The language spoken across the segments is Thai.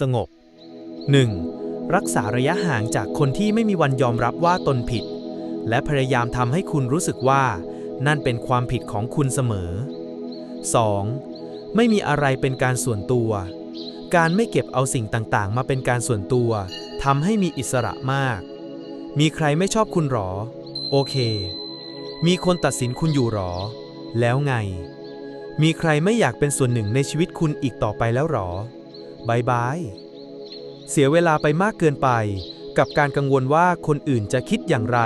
สงบ 1. รักษาระยะห่างจากคนที่ไม่มีวันยอมรับว่าตนผิด และพยายามทำให้คุณรู้สึกว่า นั่นเป็นความผิดของคุณเสมอ 2. ไม่มีอะไรเป็นการส่วนตัว การไม่เก็บเอาสิ่งต่างๆ มาเป็นการส่วนตัวทำให้มีอิสระมาก มีใครไม่ชอบคุณหรอ โอเค มีคนตัดสินคุณอยู่หรอ แล้วไง มีใครไม่อยากเป็นส่วนหนึ่งในชีวิตคุณอีกต่อไปแล้วหรอ บายบาย เสียเวลาไปมากเกินไป กับการกังวลว่าคนอื่นจะคิดอย่างไร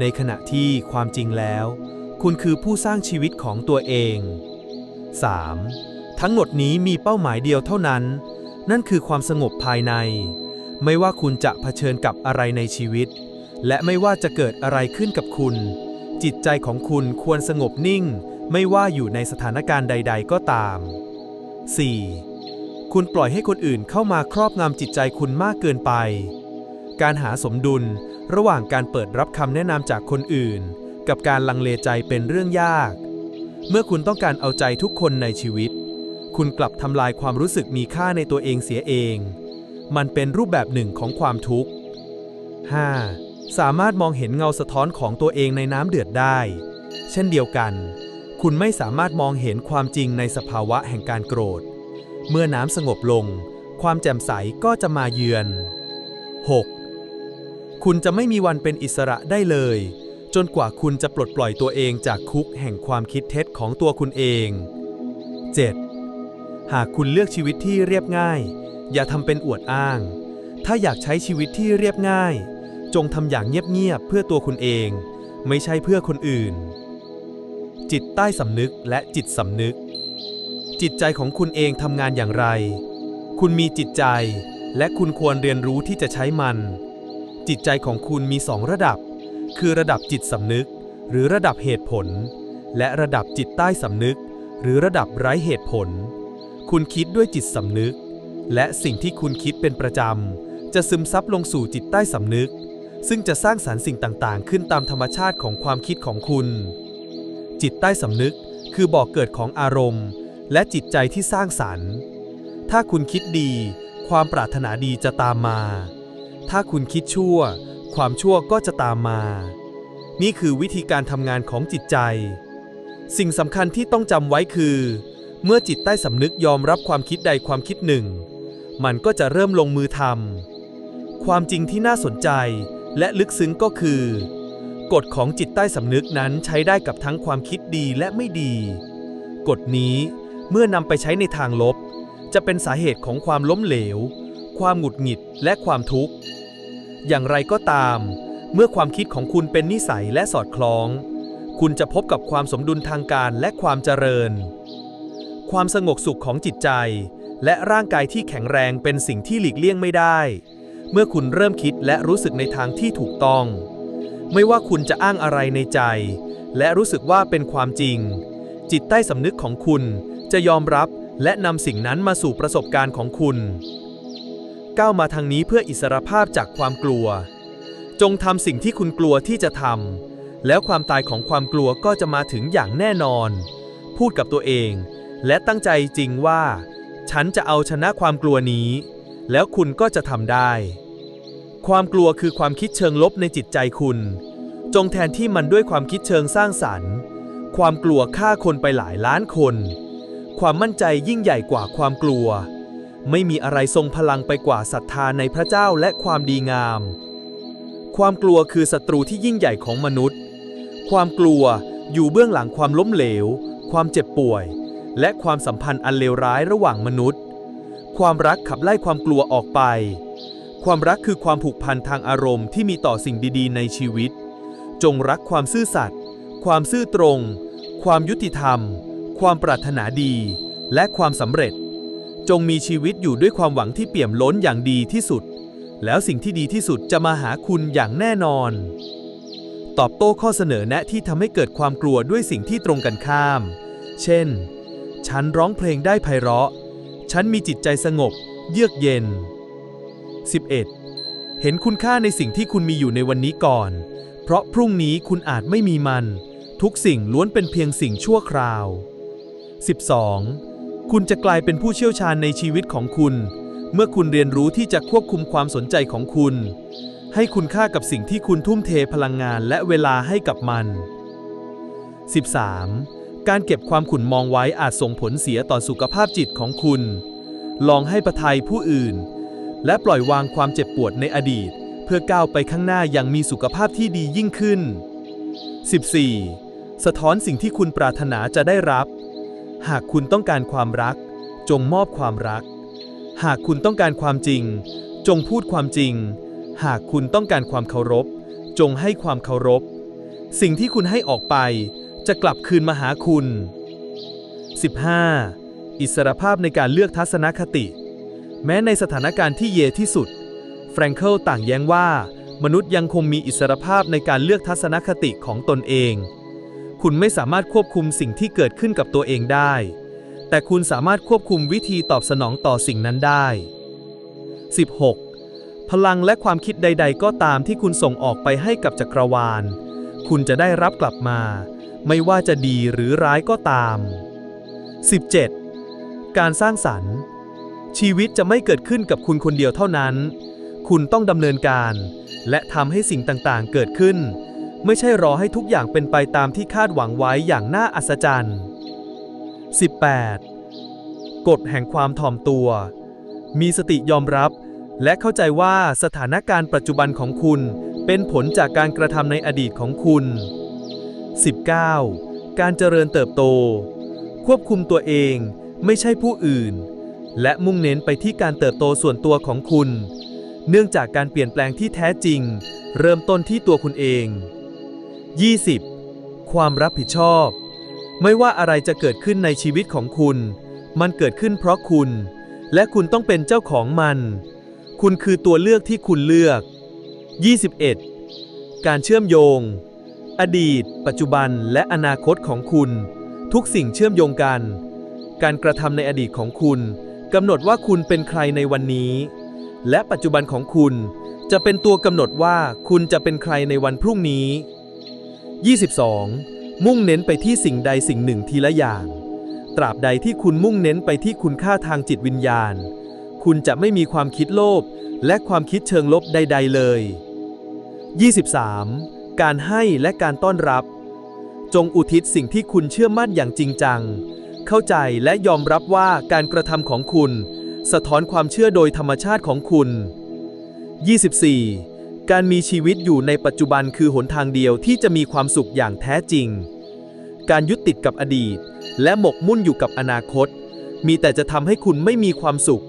ในขณะที่ความจริงแล้ว คุณคือผู้สร้างชีวิตของตัวเอง 3. ทั้งหมดนี้มีเป้าหมายเดียวเท่านั้น นั่นคือความสงบภายใน ไม่ว่าคุณจะเผชิญกับอะไรในชีวิต และไม่ว่าจะเกิดอะไรขึ้นกับคุณ จิตใจของคุณควรสงบนิ่ง ไม่ว่าอยู่ในสถานการณ์ใด ๆ ก็ตาม 4. คุณปล่อยให้คนอื่นเข้ามาครอบงำจิตใจคุณมากเกินไป การหาสมดุลระหว่างการเปิดรับคำแนะนำจากคนอื่น กับการลังเลใจเป็นเรื่องยาก เมื่อคุณต้องการเอาใจทุกคนในชีวิต คุณกลับทำลายความรู้สึกมีค่าในตัวเองเสียเอง มันเป็นรูปแบบหนึ่งของความทุกข์ 5. สามารถมองเห็นเงาสะท้อนของตัวเองในน้ำเดือดได้ เช่นเดียวกัน คุณไม่สามารถมองเห็นความจริงในสภาวะแห่งการโกรธ เมื่อน้ำสงบลง ความแจ่มใสก็จะมาเยือน 6. คุณจะไม่มีวันเป็นอิสระได้เลย จนกว่าคุณจะปลดปล่อยตัวเองจากคุกแห่งความคิดเท็จของตัวคุณเอง 7. หากคุณเลือกชีวิตที่เรียบง่าย อย่าทำเป็นอวดอ้าง ถ้าอยากใช้ชีวิตที่เรียบง่าย จงทำอย่างเงียบๆเพื่อตัวคุณเอง ไม่ใช่เพื่อคนอื่น จิตใต้สำนึกและจิตสำนึก จิตใจของคุณเองทำงานอย่างไร คุณมีจิตใจ และคุณควรเรียนรู้ที่จะใช้มัน จิตใจของคุณมีสองระดับ คือระดับจิตสำนึก หรือระดับเหตุผล และระดับจิตใต้สำนึก หรือระดับไร้เหตุผล คุณคิดด้วยจิตสำนึก และสิ่งที่คุณคิดเป็นประจำ จะซึมซับลงสู่จิตใต้สำนึก ซึ่งจะสร้างสารรค์สิ่งต่างๆ ขึ้นตามธรรมชาติของความคิดของคุณ จิตใต้สำนึกคือบ่อกเกิดของอารมณ์ และจิตใจที่สร้างสรรค์ ถ้าคุณคิดดี ความปรารถนาดีจะตามมา ถ้าคุณคิดชั่ว ความชั่วก็จะตามมา นี่คือวิธีการทำงานของจิตใจ สิ่งสำคัญที่ต้องจำไว้คือ เมื่อจิตใต้สำนึกยอมรับความคิดใดความคิดหนึ่ง มันก็จะเริ่มลงมือทำความจริงที่น่าสนใจและลึกซึ้งก็คือกฎของจิตใต้สำนึกนั้นใช้ได้กับทั้งความคิดดีและไม่ดี กฎนี้ เมื่อนำไปใช้ในทางลบ จะเป็นสาเหตุของความล้มเหลว ความหงุดหงิดและความทุกข์ อย่างไรก็ตาม เมื่อความคิดของคุณเป็นนิสัยและสอดคล้อง คุณจะพบกับความสมดุลทางการและความเจริญ ความสงบสุขของจิตใจ และร่างกายที่แข็งแรงเป็นสิ่งที่หลีกเลี่ยงไม่ได้ เมื่อคุณเริ่มคิดและรู้สึกในทางที่ถูกต้อง ไม่ว่าคุณจะอ้างอะไรในใจ และรู้สึกว่าเป็นความจริง จิตใต้สำนึกของคุณ จะยอมรับและนำสิ่งนั้นมาสู่ประสบการณ์ของคุณ ก้าวมาทางนี้เพื่ออิสรภาพจากความกลัว จงทำสิ่งที่คุณกลัวที่จะทำแล้วความตายของความกลัวก็จะมาถึงอย่างแน่นอน พูดกับตัวเอง และตั้งใจจริงว่า ฉันจะเอาชนะความกลัวนี้ แล้วคุณก็จะทำได้ ความกลัวคือความคิดเชิงลบในจิตใจคุณ จงแทนที่มันด้วยความคิดเชิงสร้างสรรค์ ความกลัวฆ่าคนไปหลายล้านคน ความมั่นใจยิ่งใหญ่กว่าความกลัว ไม่มีอะไรทรงพลังไปกว่าศรัทธาในพระเจ้าและความดีงาม ความกลัวคือศัตรูที่ยิ่งใหญ่ของมนุษย์ ความกลัวอยู่เบื้องหลังความล้มเหลว ความเจ็บป่วย และความสัมพันธ์อันเลวร้ายระหว่างมนุษย์ ความรักขับไล่ความกลัวออกไป ความรักคือความผูกพันทางอารมณ์ที่มีต่อสิ่งดีๆ ในชีวิต จงรักความซื่อสัตย์ ความซื่อตรง ความยุติธรรม ความปรารถนาดี และความสำเร็จ จงมีชีวิตอยู่ด้วยความหวังที่เปี่ยมล้นอย่างดีที่สุด แล้วสิ่งที่ดีที่สุดจะมาหาคุณอย่างแน่นอน ตอบโต้ข้อเสนอแนะที่ทำให้เกิดความกลัวด้วยสิ่งที่ตรงกันข้าม เช่น ฉันร้องเพลงได้ไพเราะ ฉันมีจิตใจสงบ เยือกเย็น 11. เห็นคุณค่าในสิ่งที่คุณมีอยู่ในวันนี้ก่อน เพราะพรุ่งนี้คุณอาจไม่มีมัน ทุกสิ่งล้วนเป็นเพียงสิ่งชั่วคราว 12. คุณจะกลายเป็นผู้เชี่ยวชาญในชีวิตของคุณ เมื่อคุณเรียนรู้ที่จะควบคุมความสนใจของคุณ ให้คุณค่ากับสิ่งที่คุณทุ่มเทพลังงานและเวลาให้กับมัน 13. การเก็บความขุ่นมองไว้อาจส่งผลเสียต่อสุขภาพจิตของคุณ ลองให้ประทัยผู้อื่น และปล่อยวางความเจ็บปวดในอดีต เพื่อก้าวไปข้างหน้าอย่างมีสุขภาพที่ดียิ่งขึ้น 14. สะท้อนสิ่งที่คุณปรารถนาจะได้รับ หากคุณต้องการความรัก จงมอบความรัก หากคุณต้องการความจริง จงพูดความจริง หากคุณต้องการความเคารพ จงให้ความเคารพ สิ่งที่คุณให้ออกไป จะกลับคืนมาหาคุณ 15. อิสรภาพในการเลือกทัศนคติ แม้ในสถานการณ์ที่เยที่สุด แฟรงเคิลต่างแย้งว่า มนุษย์ยังคงมีอิสรภาพในการเลือกทัศนคติของตนเอง คุณไม่สามารถควบคุมสิ่งที่เกิดขึ้นกับตัวเองได้ แต่คุณสามารถควบคุมวิธีตอบสนองต่อสิ่งนั้นได้ 16. พลังและความคิดใด ๆ ก็ตามที่คุณส่งออกไปให้กับจักรวาล คุณจะได้รับกลับมา ไม่ว่าจะดีหรือร้ายก็ตาม 17. การสร้างสรรค์ ชีวิตจะไม่เกิดขึ้นกับคุณคนเดียวเท่านั้น คุณต้องดำเนินการ และทำให้สิ่งต่างๆ เกิดขึ้น ไม่ใช่รอให้ทุกอย่างเป็นไปตามที่คาดหวังไว้อย่างน่าอัศจรรย์ 18. กฎแห่งความถ่อมตัว มีสติยอมรับ และเข้าใจว่าสถานการณ์ปัจจุบันของคุณ เป็นผลจากการกระทำในอดีตของคุณ 19. การเจริญเติบโต ควบคุมตัวเองไม่ใช่ผู้อื่น และมุ่งเน้นไปที่การเติบโตส่วนตัวของคุณ เนื่องจากการเปลี่ยนแปลงที่แท้จริง เริ่มต้นที่ตัวคุณเอง 20. ความรับผิดชอบ ไม่ว่าอะไรจะเกิดขึ้นในชีวิตของคุณ มันเกิดขึ้นเพราะคุณ และคุณต้องเป็นเจ้าของมัน คุณคือตัวเลือกที่คุณเลือก 21. การเชื่อมโยง อดีต ปัจจุบันและอนาคตของคุณ ทุกสิ่งเชื่อมโยงกัน การกระทำในอดีตของคุณกำหนดว่าคุณเป็นใครในวันนี้ และปัจจุบันของคุณจะเป็นตัวกำหนดว่าคุณจะเป็นใครในวันพรุ่งนี้ 22. มุ่งเน้นไปที่สิ่งใดสิ่งหนึ่งทีละอย่าง ตราบใดที่คุณมุ่งเน้นไปที่คุณค่าทางจิตวิญญาณ คุณจะไม่มีความคิดโลภและความคิดเชิงลบใด ๆ เลย 23. การให้และการต้อนรับ จงอุทิศสิ่งที่คุณเชื่อมั่นอย่างจริงจัง เข้าใจและยอมรับว่าการกระทำของคุณ สะท้อนความเชื่อโดยธรรมชาติของคุณ 24. การมีชีวิตอยู่ในปัจจุบันคือหนทางเดียวที่จะมีความสุขอย่างแท้จริง การยึดติดกับอดีต และหมกมุ่นอยู่กับอนาคต มีแต่จะทำให้คุณไม่มีความสุข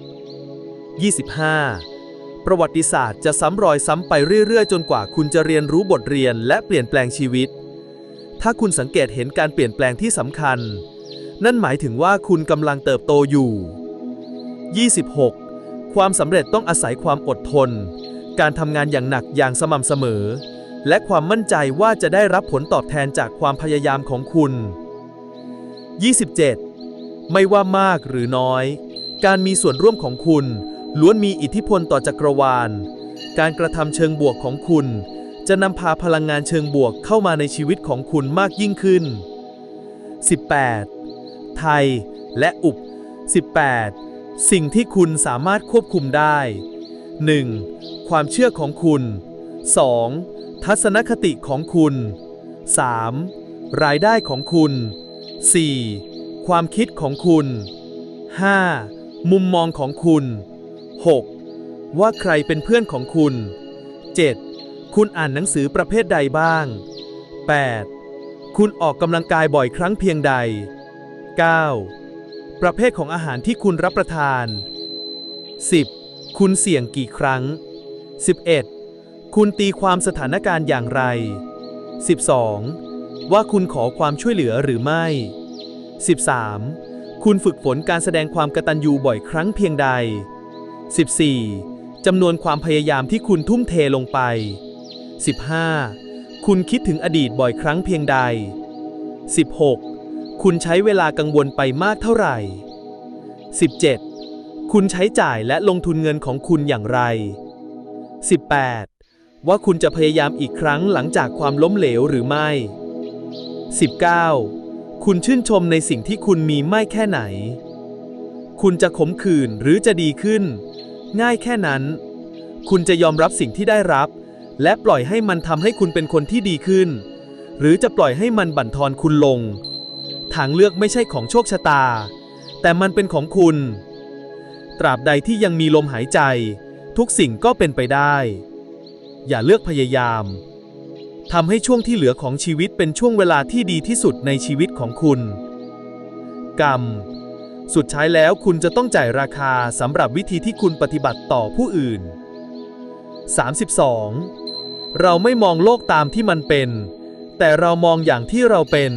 25. ประวัติศาสตร์จะซ้ำรอยซ้ำไปเรื่อยๆ จนกว่าคุณจะเรียนรู้บทเรียนและเปลี่ยนแปลงชีวิต ถ้าคุณสังเกตเห็นการเปลี่ยนแปลงที่สำคัญ นั่นหมายถึงว่าคุณกำลังเติบโตอยู่ 26. ความสำเร็จต้องอาศัยความอดทน การทำงานอย่างหนักอย่างสม่ำเสมอ และความมั่นใจว่าจะได้รับผลตอบแทนจากความพยายามของคุณ 27. ไม่ว่ามากหรือน้อย การมีส่วนร่วมของคุณ ล้วนมีอิทธิพลต่อจักรวาล การกระทำเชิงบวกของคุณ จะนำพาพลังงานเชิงบวกเข้ามาในชีวิตของคุณมากยิ่งขึ้น 18. ไทยและอุบ 18. สิ่งที่คุณสามารถควบคุมได้ 1. ความเชื่อของคุณ 2. ทัศนคติของคุณ 3. รายได้ของคุณ 4. ความคิดของคุณ 5. มุมมองของคุณ 6. ว่าใครเป็นเพื่อนของคุณ 7. คุณอ่านหนังสือประเภทใดบ้าง 8. คุณออกกำลังกายบ่อยครั้งเพียงใด 9. ประเภทของอาหารที่คุณรับประทาน 10. คุณเสี่ยงกี่ครั้ง 11. คุณตีความสถานการณ์อย่างไร 12. ว่าคุณขอความช่วยเหลือหรือไม่ 13. คุณฝึกฝนการแสดงความกตัญญูบ่อยครั้งเพียงใด 14. จำนวนความพยายามที่คุณทุ่มเทลงไป 15. คุณคิดถึงอดีตบ่อยครั้งเพียงใด 16. คุณใช้เวลากังวลไปมากเท่าไหร่ 17. คุณใช้จ่ายและลงทุนเงินของคุณอย่างไร 18. ว่าคุณจะพยายามอีกครั้งหลังจากความล้มเหลวหรือไม่ 19. คุณชื่นชมในสิ่งที่คุณมีไม่แค่ไหน คุณจะขมขื่นหรือจะดีขึ้น ง่ายแค่นั้น คุณจะยอมรับสิ่งที่ได้รับ และปล่อยให้มันทำให้คุณเป็นคนที่ดีขึ้น หรือจะปล่อยให้มันบั่นทอนคุณลง ทางเลือกไม่ใช่ของโชคชะตา แต่มันเป็นของคุณ ตราบใดที่ยังมีลมหายใจ ทุกสิ่งก็เป็นไปได้ อย่าเลือกพยายามทำให้ช่วงที่เหลือของชีวิตเป็นช่วงเวลาที่ดีที่สุดในชีวิตของคุณ กรรม สุดท้ายแล้วคุณจะต้องจ่ายราคาสำหรับวิธีที่คุณปฏิบัติต่อผู้อื่น 32. เราไม่มองโลกตามที่มันเป็น แต่เรามองอย่างที่เราเป็น